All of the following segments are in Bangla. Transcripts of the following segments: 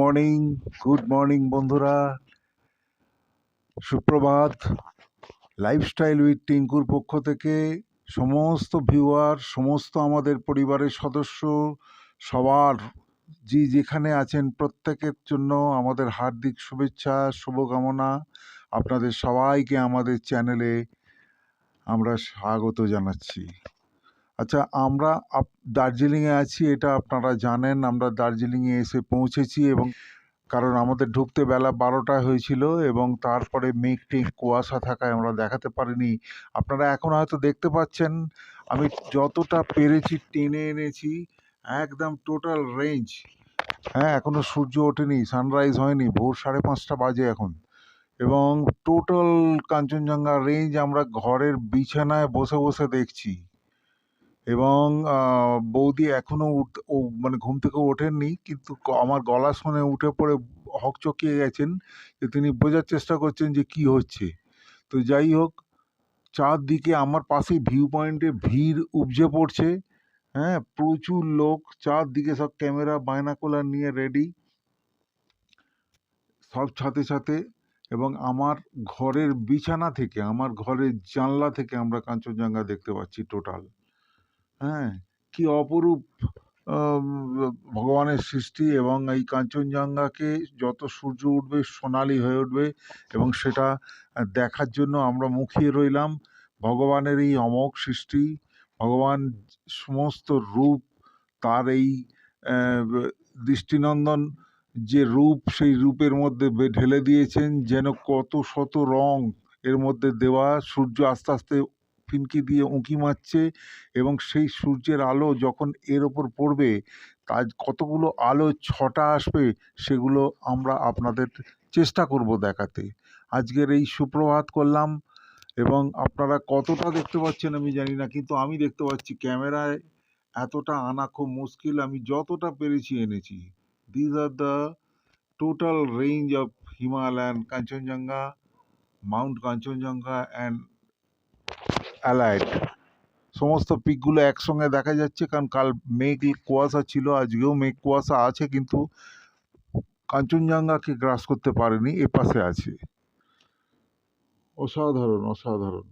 মর্নিং গুড মর্নিং বন্ধুরা। সুপ্রভাত। লাইফস্টাইল উইথ টিঙ্কুর পক্ষ থেকে সমস্ত ভিউয়ার সমস্ত আমাদের পরিবারের সদস্য, সবার যে যেখানে আছেন প্রত্যেকের জন্য আমাদের হার্দিক শুভেচ্ছা, শুভকামনা। আপনাদের সবাইকে আমাদের চ্যানেলে আমরা স্বাগত জানাচ্ছি। আচ্ছা আমরা আপ- দার্জিলিংয়ে আছি, এটা আপনারা জানেন, আমরা দার্জিলিংয়ে এসে পৌঁছেছি এবং কারণ আমাদের ঢুকতে বেলা বারোটা হয়েছিল এবং তারপরে মেঘ টেঘ কুয়াশা থাকায় আমরা দেখাতে পারিনি। আপনারা এখন হয়তো দেখতে পাচ্ছেন, আমি যতটা পেরেছি টেনে এনেছি, একদম টোটাল রেঞ্জ হ্যাঁ এখনও সূর্য ওঠেনি সানরাইজ হয়নি, ভোর সাড়ে পাঁচটা বাজে এখন। এবং টোটাল কাঞ্চনজঙ্ঘা রেঞ্জ আমরা ঘরের বিছানায় বসে বসে দেখছি। এবং বৌদি এখনও উঠ, ও মানে ঘুম থেকে ওঠেননি, কিন্তু আমার গলা শুনে উঠে পড়ে হকচকিয়ে গেছেন যে তিনি বোঝার চেষ্টা করছেন যে কি হচ্ছে। তো যাই হোক, চারদিকে আমার পাশে ভিউ পয়েন্টে ভিড় উপজে পড়ছে। হ্যাঁ প্রচুর লোক, চারদিকে সব ক্যামেরা, বায়নাকুলার নিয়ে রেডি সব ছাতে ছাতে এবং আমার ঘরের বিছানা থেকে, আমার ঘরের জানলা থেকে আমরা কাঞ্চনজঙ্ঘা দেখতে পাচ্ছি টোটাল হ্যাঁ কি অপরূপ ভগবানের সৃষ্টি এবং এই কাঞ্চনজঙ্ঘাকে যত সূর্য উঠবে, সোনালি হয়ে উঠবে এবং সেটা দেখার জন্য আমরা মুখিয়ে রইলাম। ভগবানের এই অমোঘ সৃষ্টি, ভগবান সমস্ত রূপ, তার এই দৃষ্টিনন্দন যে রূপ, সেই রূপের মধ্যে ঢেলে দিয়েছেন যেন কত শত রং এর মধ্যে দেওয়া, সূর্য আস্তে আস্তে ফিনকি দিয়ে উঁকি মারছে এবং সেই সূর্যের আলো যখন এর ওপর পড়বে, তার কতগুলো আলো ছটা আসবে সেগুলো আমরা আপনাদের চেষ্টা করব দেখাতে। আজকের এই সুপ্রভাত করলাম এবং আপনারা কতটা দেখতে পাচ্ছেন আমি জানি না, কিন্তু আমি দেখতে পাচ্ছি ক্যামেরায় এতটা আনা খুব মুশকিল, আমি যতটা পেরেছি এনেছি। These are the total range of Himalayan Kanchenjunga mount Kanchenjunga and allied সমস্ত পিকগুলো একসঙ্গে দেখা যাচ্ছে, কারণ কাল মেঘ কুয়াশা ছিল, আজকেও মেঘ কুয়াশা আছে, কিন্তু কাঞ্চনজঙ্ঘাকে গ্রাস করতে পারেনি, এ পাশে আছে। অসাধারণ অসাধারণ।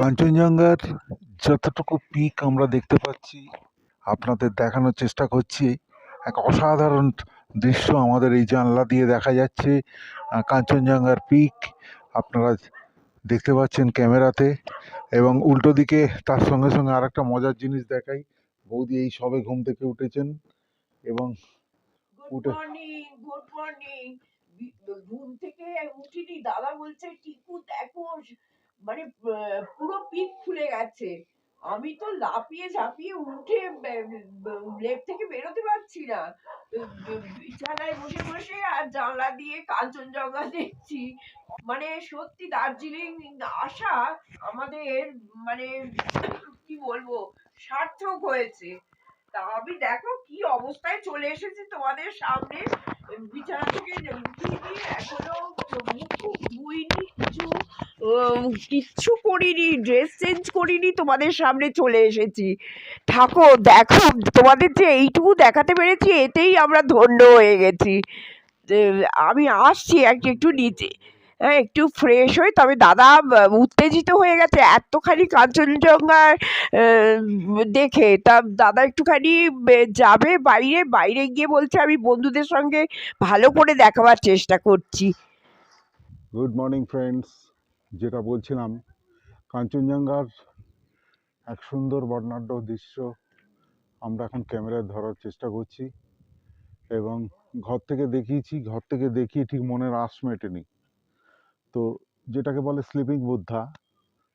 কাঞ্চনজঙ্ঘার যতটুকু পিক আমরা দেখতে পাচ্ছি, আপনাদের দেখানোর চেষ্টা করছি, এক অসাধারণ দৃশ্য আমাদের এই জানলা দিয়ে দেখা যাচ্ছে কাঞ্চনজঙ্ঘার পিক। আপনারা দেখতে পাচ্ছেন ক্যামেরাতে। এবং উল্টো দিকে তার সঙ্গে সঙ্গে আর একটা মজার জিনিস দেখাই। বৌদি এই সবে ঘুম থেকে উঠেছেন এবং উঠে ঘুম থেকে উঠিনি দাদা বলছে টিকু দেখো মানে পুরো পিক খুলে গেছে। আমি তো লাফিয়ে ঝাঁপিয়ে উঠে লেপ থেকে বেরোতে পারছি না। বিছানায় বসে বসে আর জানলা দিয়ে কাঞ্চনজঙ্ঘা দেখছি। মানে সত্যি দার্জিলিং আসা আমাদের মানে কি বলব, সার্থক হয়েছে। আমি দেখো কি অবস্থায় চলে এসেছি তোমাদের সামনে। বিছানা থেকে দিয়ে এখনও মুখ কিছু কিচ্ছু করিনি ড্রেস চেঞ্জ করিনি, তোমাদের সামনে চলে এসেছি। থাকো দেখো, তোমাদের যে এইটুকু দেখাতে পেরেছি, এতেই আমরা ধন্য হয়ে গেছি। আমি আসছি একটু নিচে। একটু ফ্রেশ হই। তবে দাদা উত্তেজিত হয়ে গেছে। এতখানি কাঞ্চনজঙ্ঘার দেখে। তা দাদা একটুখানি যাবে বাইরে। বাইরে গিয়ে বলছে, আমি বন্ধুদের সঙ্গে ভালো করে দেখাবার চেষ্টা করছি। গুড মর্নিং ফ্রেন্ডস যেটা বলছিলাম, কাঞ্চনজঙ্ঘার এক সুন্দর বর্ণাঢ্য দৃশ্য আমরা এখন ক্যামেরায় ধরার চেষ্টা করছি এবং ঘর থেকে দেখিয়েছি। ঘর থেকে দেখিয়ে ঠিক মনের আশ মেটেনি। তো যেটাকে বলে স্লিপিং বুদ্ধা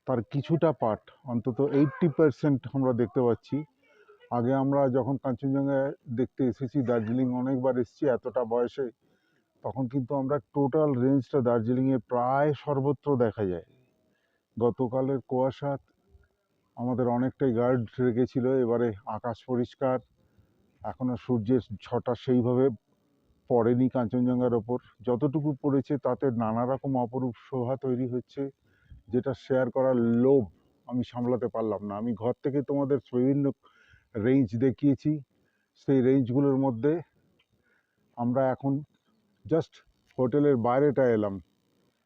তার কিছুটা পার্ট অন্তত এইট্টি পার্সেন্ট আমরা দেখতে পাচ্ছি। আগে আমরা যখন কাঞ্চনজঙ্ঘা দেখতে এসেছি, দার্জিলিং অনেকবার এসেছি এতটা বয়সে, তখন কিন্তু আমরা টোটাল রেঞ্জটা দার্জিলিংয়ে প্রায় সর্বত্র দেখা যায়। গতকালের কুয়াশা আমাদের অনেকটাই গার্ড রেখেছিল, এবারে আকাশ পরিষ্কার, এখনও সূর্যের ছটা সেইভাবে পড়েনি কাঞ্চনজঙ্ঘার ওপর। যতটুকু পড়েছে, তাতে নানা রকম অপরূপ শোভা তৈরি হচ্ছে, যেটা শেয়ার করার লোভ আমি সামলাতে পারলাম না। আমি ঘর থেকে তোমাদের বিভিন্ন রেঞ্জ দেখিয়েছি। সেই রেঞ্জগুলোর মধ্যে আমরা এখন জাস্ট হোটেলের বাইরেটা এলাম।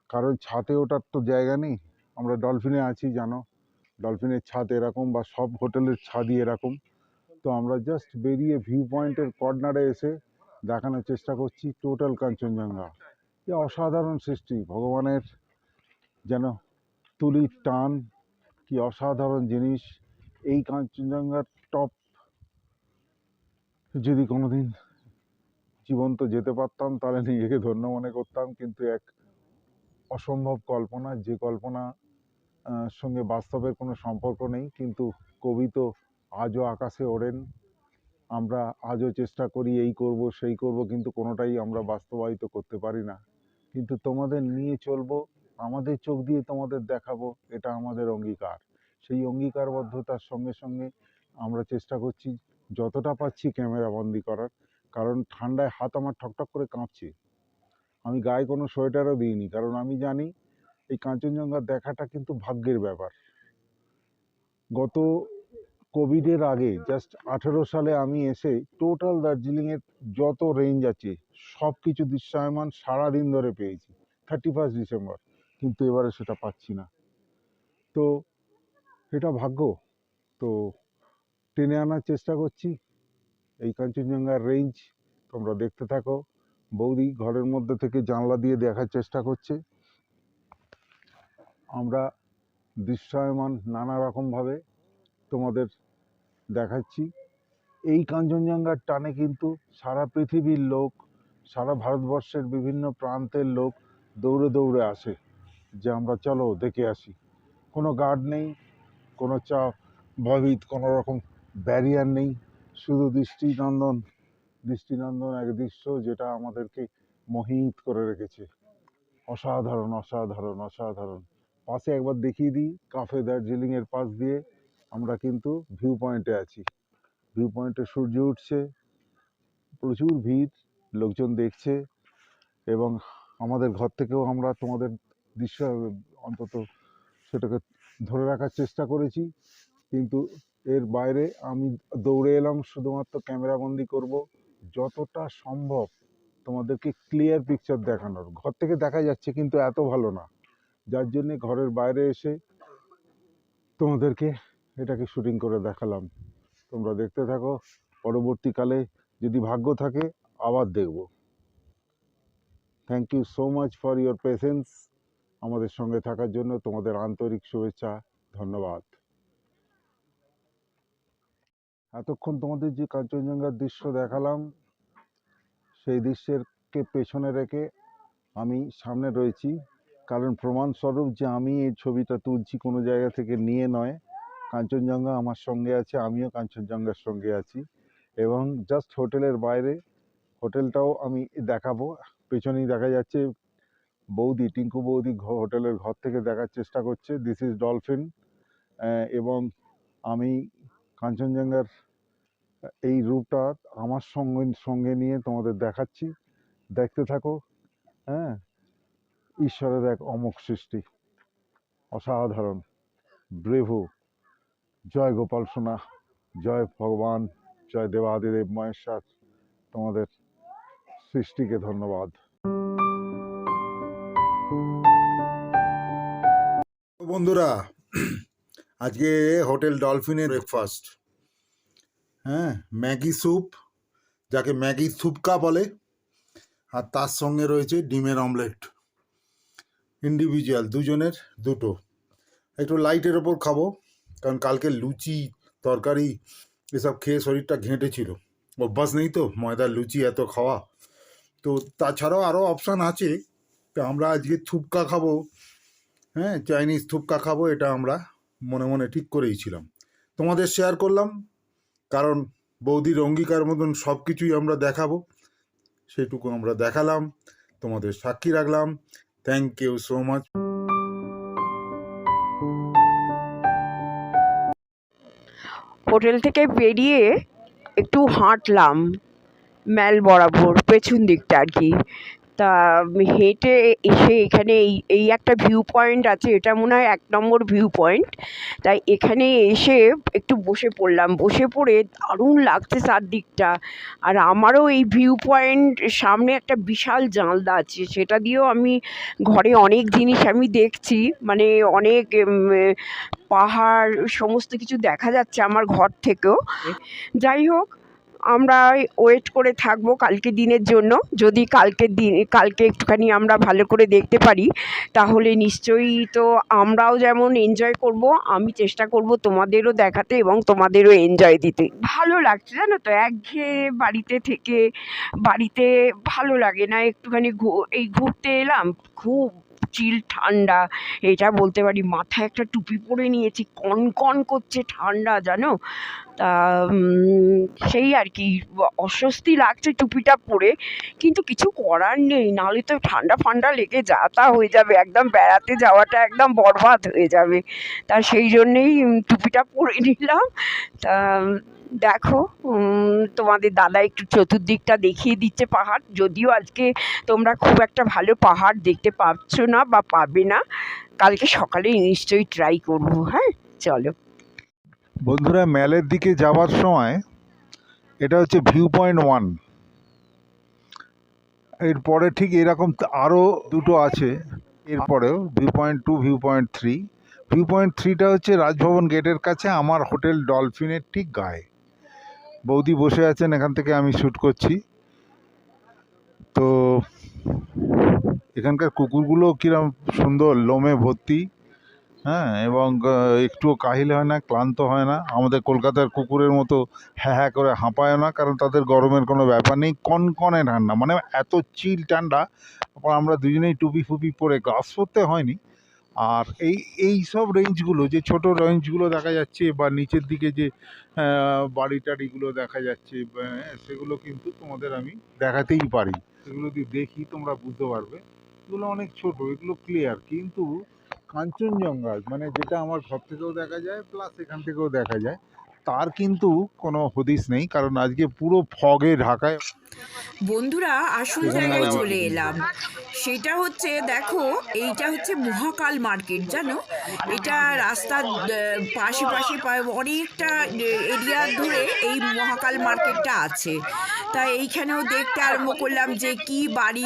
কারণ ছাদে ওঠার তো জায়গা নেই। আমরা ডলফিনে আছি, জানো। ডলফিনের ছাদ এরকম বা সব হোটেলের ছাদই এরকম। তো আমরা জাস্ট বেরিয়ে ভিউ পয়েন্টের কর্নারে এসে দেখানোর চেষ্টা করছি টোটাল কাঞ্চনজঙ্ঘা। এ অসাধারণ সৃষ্টি, ভগবানের যেন তুলির টান, কি অসাধারণ জিনিস। এই কাঞ্চনজঙ্ঘার টপ যদি কোনোদিন জীবন্ত যেতে পারতাম, তাহলে নিজেকে ধন্য মনে করতাম, কিন্তু এক অসম্ভব কল্পনা, যে কল্পনা সঙ্গে বাস্তবের কোনো সম্পর্ক নেই, কিন্তু কবি তো আজও আকাশে ওড়েন। আমরা আজও চেষ্টা করি, এই করব, সেই করব, কিন্তু কোনোটাই আমরা বাস্তবায়িত করতে পারি না। কিন্তু তোমাদের নিয়ে চলবো, আমাদের চোখ দিয়ে তোমাদের দেখাবো, এটা আমাদের অঙ্গীকার। সেই অঙ্গীকারবদ্ধতার সঙ্গে সঙ্গে আমরা চেষ্টা করছি যতটা পাচ্ছি ক্যামেরা বন্দি করার, কারণ ঠান্ডায় হাত আমার ঠকঠক করে কাঁপছে। আমি গায়ে কোনো সোয়েটারও দিইনি, কারণ আমি জানি এই কাঞ্চনজঙ্ঘা দেখাটা কিন্তু ভাগ্যের ব্যাপার। গত কোভিডের আগে জাস্ট আঠেরো সালে আমি এসে টোটাল দার্জিলিংয়ের যত রেঞ্জ আছে সব কিছু দৃশ্যায়মান সারাদিন ধরে পেয়েছি থার্টি ফার্স্ট ডিসেম্বর কিন্তু এবারে সেটা পাচ্ছি না। তো এটা ভাগ্য। তো টেনে আনার চেষ্টা করছি। এই কাঞ্চনজঙ্ঘার রেঞ্জ তোমরা দেখতে থাকো। বৌদি ঘরের মধ্যে থেকে জানলা দিয়ে দেখার চেষ্টা করছে। আমরা দৃশ্যায়মান নানা রকমভাবে তোমাদের দেখাচ্ছি। এই কাঞ্চনজঙ্ঘার টানে কিন্তু সারা পৃথিবীর লোক, সারা ভারতবর্ষের বিভিন্ন প্রান্তের লোক দৌড়ে দৌড়ে আসে যে আমরা চলো দেখে আসি। কোনো গার্ড নেই, কোনো চা ভয়ভীত কোনো রকম ব্যারিয়ার নেই। শুধু দৃষ্টিনন্দন দৃষ্টিনন্দন এক দৃশ্য যেটা আমাদেরকে মোহিত করে রেখেছে। অসাধারণ অসাধারণ অসাধারণ। পাশে একবার দেখিয়ে দিই, কাফে দার্জিলিংয়ের পাশ দিয়ে। আমরা কিন্তু ভিউ পয়েন্টে আছি। ভিউ পয়েন্টে সূর্য উঠছে, প্রচুর ভিড়, লোকজন দেখছে এবং আমাদের ঘর থেকেও আমরা তোমাদের দৃশ্য অন্তত সেটাকে ধরে রাখার চেষ্টা করেছি। কিন্তু এর বাইরে আমি দৌড়ে এলাম, শুধুমাত্র ক্যামেরাবন্দি করব। যতটা সম্ভব তোমাদেরকে ক্লিয়ার পিকচার দেখানোর। ঘর থেকে দেখা যাচ্ছে কিন্তু এত ভালো না। যার জন্যে ঘরের বাইরে এসে তোমাদেরকে এটাকে শুটিং করে দেখালাম। তোমরা দেখতে থাকো, পরবর্তীকালে যদি ভাগ্য থাকে, আবার দেখব। Thank you so much for your patience আমাদের সঙ্গে থাকার জন্য তোমাদের আন্তরিক শুভেচ্ছা, ধন্যবাদ। এতক্ষণ তোমাদের যে কাঞ্চনজঙ্ঘার দৃশ্য দেখালাম, সেই দৃশ্যেরকে পেছনে রেখে আমি সামনে রয়েছি। কারণ প্রমাণস্বরূপ যে আমি এই ছবিটা তুলছি কোনো জায়গা থেকে নিয়ে নয় কাঞ্চনজঙ্ঘা আমার সঙ্গে আছে, আমিও কাঞ্চনজঙ্ঘার সঙ্গে আছি এবং জাস্ট হোটেলের বাইরে হোটেলটাও আমি দেখাবো। পেছনেই দেখা যাচ্ছে বৌদি, টিঙ্কু বৌদি হোটেলের ঘর থেকে দেখার চেষ্টা করছে। দিস ইজ ডলফিন এবং আমি কাঞ্চনজঙ্ঘার এই রূপটা আমার সঙ্গে সঙ্গে নিয়ে তোমাদের দেখাচ্ছি। দেখতে থাকো হ্যাঁ? ঈশ্বরের এক অমোঘ সৃষ্টি, অসাধারণ, ব্রেভু। জয় গোপাল সোনা, জয় ভগবান, জয় দেবাদিদেব মহেশ্বর। তোমাদের সৃষ্টিকে ধন্যবাদ। বন্ধুরা, আজকে হোটেল ডলফিনের ব্রেকফাস্ট হ্যাঁ ম্যাগি স্যুপ, যাকে ম্যাগি থুপকা বলে, আর তার সঙ্গে রয়েছে ডিমের অমলেট। ইন্ডিভিজুয়াল দুজনের, দুটো। একটু লাইটের ওপর খাব। কারণ কালকে লুচি, তরকারি, এসব খেয়ে শরীরটা ঘেঁটেছিল অভ্যাস নেই তো ময়দার লুচি, এত খাওয়া। তো তাছাড়াও আরও অপশান আছে। তো আমরা আজকে থুপকা খাব। হ্যাঁ চাইনিজ থুপকা খাব, এটা আমরা মনে মনে ঠিক করেই ছিলাম। তোমাদের শেয়ার করলাম, কারণ বৌদির অঙ্গীকার মতন সব কিছুই আমরা দেখাবো। সেটুকু আমরা দেখালাম, তোমাদের সাক্ষী রাখলাম। Thank you so much hotel থেকে বেরিয়ে একটু হাঁটলাম ম্যাল বরাবর পেছন দিকটা আর কি। তা হেঁটে এসে এখানে এই এই একটা ভিউ পয়েন্ট আছে এটা মনে হয় এক নম্বর ভিউ পয়েন্ট তাই এখানে এসে একটু বসে পড়লাম। বসে পড়ে দারুণ লাগছে চারদিকটা। আর আমারও এই ভিউ পয়েন্ট সামনে একটা বিশাল জানলা আছে সেটা দিয়েও আমি ঘরে অনেক জিনিস আমি দেখছি। মানে অনেক পাহাড় সমস্ত কিছু দেখা যাচ্ছে আমার ঘর থেকেও। যাই হোক আমরা ওয়েট করে থাকব কালকে দিনের জন্য। যদি কালকের দিন, কালকে একটুখানি আমরা ভালো করে দেখতে পারি, তাহলে নিশ্চয়ই তো আমরাও যেমন এনজয় করব, আমি চেষ্টা করব তোমাদেরও দেখাতে এবং তোমাদেরও এনজয় দিতে। ভালো লাগছে জানো তো, একঘেয়ে বাড়িতে থেকে, বাড়িতে ভালো লাগে না, একটুখানি ঘু- এই ঘুরতে এলাম, খুব চিল ঠান্ডা। এটা বলতে পারি মাথায় একটা টুপি পরে নিয়েছি, কন কন করছে ঠান্ডা, জানো? তা সেই আর কি, অস্বস্তি লাগছে টুপিটা পরে, কিন্তু কিছু করার নেই, নাহলে তো ঠান্ডা ফান্ডা লেগে যা, তা হয়ে যাবে, একদম বেড়াতে যাওয়াটা একদম বরবাদ হয়ে যাবে। তা সেই জন্যেই টুপিটা পরে নিলাম। তা দেখো তোমাদের দাদা একটু চতুর্দিকটা দেখিয়ে দিচ্ছে পাহাড়। যদিও আজকে তোমরা খুব একটা ভালো পাহাড় দেখতে পাচ্ছ না বা পাবে না, কালকে সকালে নিশ্চয়ই ট্রাই করব হ্যাঁ? চলো। বন্ধুরা ম্যালের দিকে যাওয়ার সময় এটা হচ্ছে ভিউ পয়েন্ট ওয়ান এরপরে ঠিক এরকম আরও দুটো আছে, এরপরেও view point two view point three view point থ্রিটা হচ্ছে রাজভবন গেটের কাছে, আমার হোটেল ডলফিনের ঠিক গায়ে। বৌদি বসে আছেন, এখান থেকে আমি শ্যুট করছি। তো এখানকার কুকুরগুলো কিরম সুন্দর, লোমে ভর্তি হ্যাঁ এবং একটুও কাহিল হয় না, ক্লান্ত হয় না। আমাদের কলকাতার কুকুরের মতো হ্যাঁ হ্যাঁ করে হাঁপায় না, কারণ তাদের গরমের কোনো ব্যাপার নেই, কনকনে ঠান্ডা মানে এত চিল ঠান্ডা আমরা দুজনেই টুপি ফুপি পরে গ্লাস পরতে হয়নি। আর এই এই সব রেঞ্জগুলো যে ছোট রেঞ্জগুলো দেখা যাচ্ছে বা নিচের দিকে যে বাড়ি টাড়িগুলো দেখা যাচ্ছে সেগুলো কিন্তু তোমাদের আমি দেখাতেই পারি। সেগুলো যদি দেখি তোমরা বুঝতে পারবে। এগুলো অনেক ছোট, এগুলো ক্লিয়ার কিন্তু কাঞ্চনজঙ্ঘা মানে যেটা আমার সব থেকেও দেখা যায় প্লাস এখান থেকেও দেখা যায়। তার কিন্তু কোনো হদিস নেই কারণ আজকে পুরো ফগে ঢাকায় বন্ধুরা আসল জায়গায় চলে এলাম। সেটা হচ্ছে দেখো এইটা হচ্ছে মহাকাল মার্কেট জানো? এটা রাস্তার পাশে পাশে অনেকটা এরিয়া ধরে এই মহাকাল মার্কেটটা আছে। তা এইখানেও দেখতে আরম্ভ করলাম যে কি বাড়ি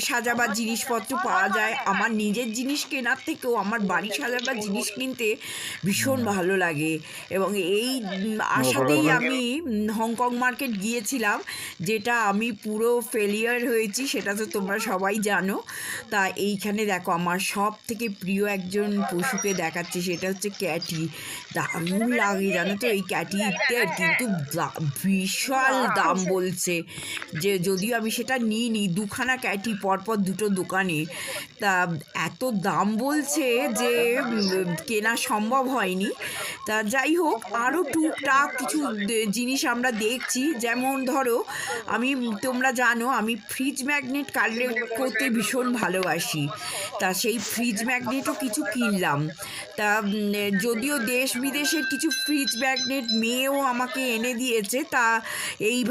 সাজাবার জিনিসপত্র পাওয়া যায়। আমার নিজের জিনিস কেনার থেকেও আমার বাড়ি সাজাবার জিনিস কিনতে ভীষণ ভালো লাগে। এবং এই আশাতেই আমি হংকং মার্কেট গিয়েছিলাম, যেটা আমি পুরো ফেলিয়ার হয়েছি, সেটা তো তোমরা সবাই জানো। তা এইখানে দেখো, আমার সব থেকে প্রিয় একজন পশুকে দেখাচ্ছে, সেটা হচ্ছে ক্যাটি। দারুণ লাগে, জানো তো, এই ক্যাটিতে কিন্তু দা- বিশাল দাম বলছে যে যদিও আমি সেটা নিইনি, দুখানা ক্যাটি পরপর দুটো দোকানে, তা এত দাম বলছে যে কেনা সম্ভব হয়নি। তা যাই হোক আরও টুকটাক কিছু জিনিস আমরা দেখছি। যেমন ধরো, আমি, তোমরা জানো, আমি ফ্রিজ ম্যাগনেট কালেক্ট করতে ভীষণ ভালোবাসি। তা সেই ফ্রিজ ম্যাগনেটও কিছু কিনলাম। তা যদিও দেশ বিদেশের কিছু ফ্রিজ ম্যাগনেট মেয়েও আমাকে এনে দিয়েছে, তা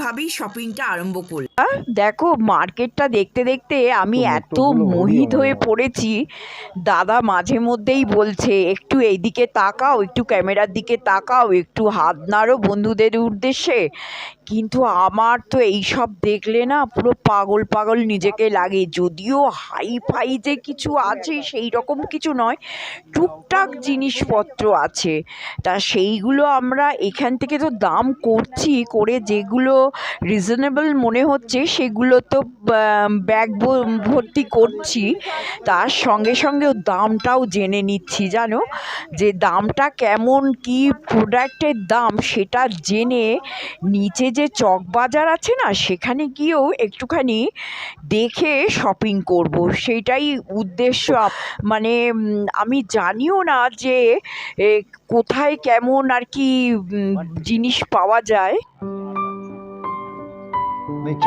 এইভাবেই শপিংটা আরম্ভ করলাম দেখো মার্কেটটা দেখতে দেখতে আমি এত মোহিত হয়ে পড়েছি। দাদা মাঝে মধ্যেই বলছে একটু এইদিকে তাকাও একটু ক্যামেরার দিকে তাকাও একটু হাত নাড়ো বন্ধুদের উদ্দেশ্যে। কিন্তু আমার তো এইসব দেখলে না পুরো পাগল পাগল নিজেকে লাগে। যদিও হাই ফাই যে কিছু আছে সেই রকম কিছু নয় টুকটাক জিনিসপত্র আছে। তা সেইগুলো আমরা এখান থেকে তো দাম করছি করে যেগুলো রিজনেবল মনে হচ্ছে সেগুলো তো ব্যাগ ভর্তি করছি। তার সঙ্গে সঙ্গেও দামটাও জেনে নিচ্ছি, জানো? যে দামটা কেমন, কি প্রোডাক্টের দাম সেটা জেনে নিচে যে চক বাজার আছে না, সেখানে গিয়েও একটুখানি দেখে শপিং করব। সেইটাই উদ্দেশ্য। মানে আমি জানিও না যে কোথায় কেমন আর কি জিনিস পাওয়া যায়। নিচ্ছ